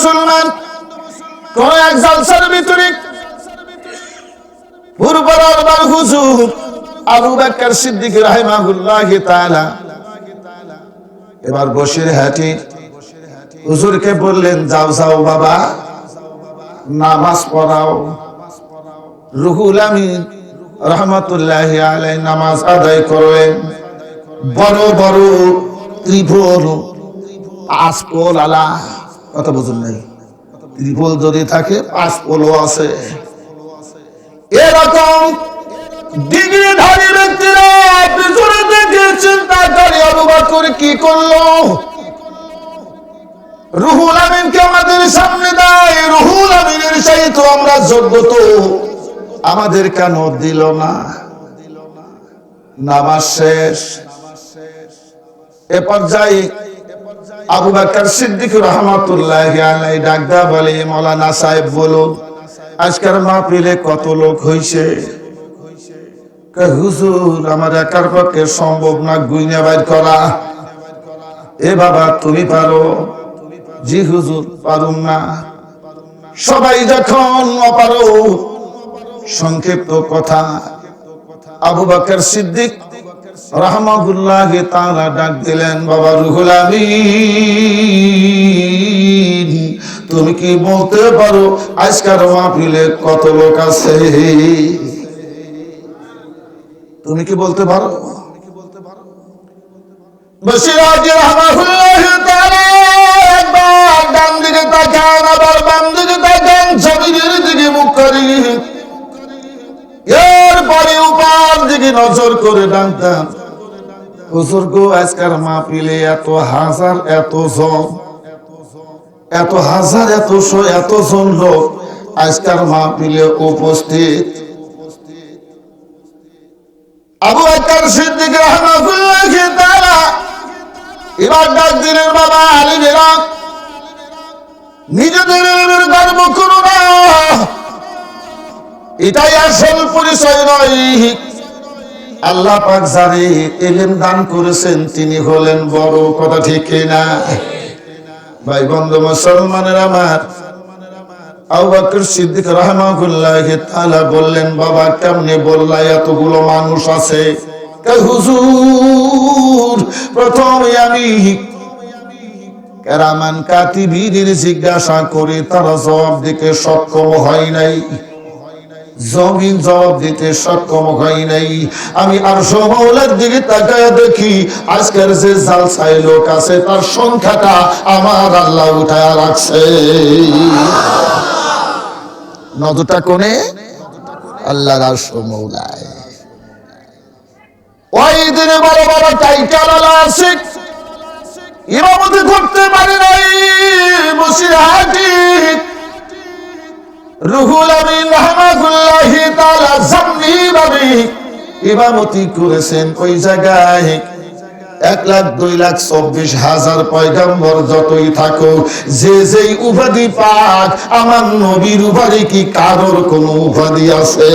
মুসলমান কোন এক জালসার ভিতরে রহমতুল্লাহ নামাজ আদায় করলেন বড় বড় ত্রিভুল পাঁচপোল আলা। কথা বুঝুন নাই। ত্রিভুল যদি থাকে, পাঁচ পাঁচপোলও আছে। এরকম আমাদের সামনে দেয়। রুহুল আমিনের যোগ্য তো। আমাদের কেন দিল না? নামাজ শেষ। এ পর্যায়ে আবু বাকর সিদ্দিক রহমতুল্লাহ আলাই ডাকদা বলে মৌলানা সাহেব বলুন আজকের মাহফিলে কত লোক হইছে? হুজুর আমার একার পক্ষে সম্ভব না, গুইনা বাইর করা। এ বাবা, তুমি পারো? জি হুজুর, পারুম না। সবাই যখন অপারো সংক্ষিপ্ত কথা, আবু বাকর সিদ্দিক রহমাহুল্লাহ তারা ডাক দিলেন, বাবা রুহুল আমিন, তুমি কি বলতে পারো আজকার মাহফিলে কত লোক আছে? তুমি কি বলতে পারো? মুখ করি উপর দিকে নজর করে ডানতাম হুজুর গো, আজকার মাহফিলে এত হাজার, এত জন, এত হাজার, এত শো, এত জন লোক আজকার মাহফিলে উপস্থিত। আবু বকর সিদ্দিক রাহমাতুল্লাহ তাআলা এবার ডাক দিলেন, বাবা আলী বেরা নিজেদের এটাই আসল পরিচয় নয়। আল্লাহ পাক যারে এলেম দান করেছেন, তিনি হলেন বড় কথা, ঠিক না? ভাই বন্ধু, মুসলমানের আমার বললেন, বাবা, কেমনে বললা, এতগুলো মানুষ আছে? হুজুর, প্রথমে আমি জিজ্ঞাসা করে, তারা জবাব দিতে সক্ষম হয় নাই। জমিন জবাব দিতে সক্ষম হয় নাই। আমি আর সমৌলার দিকে তাকায় দেখি, আজকের যে জালসাই লোক আছে, তার সংখ্যাটা আমার আল্লাহ উঠায় রাখছে। নজরটা কোনে আল্লাহর আর সমৌলায় ওই দিনে বড় বড় আছে ইমামতি করতে পারে নাই রুহুল আমিন তাআলা জামনি ভাবে ইমামতি করেছেন ওই জায়গায়। এক লাখ, দুই লাখ, চব্বিশ হাজার পয়গাম্বর যতই থাকুক, যে যেই উপাধি পাক, আমার নবীর উপাধি কি কারোর কোন উপাধি আছে?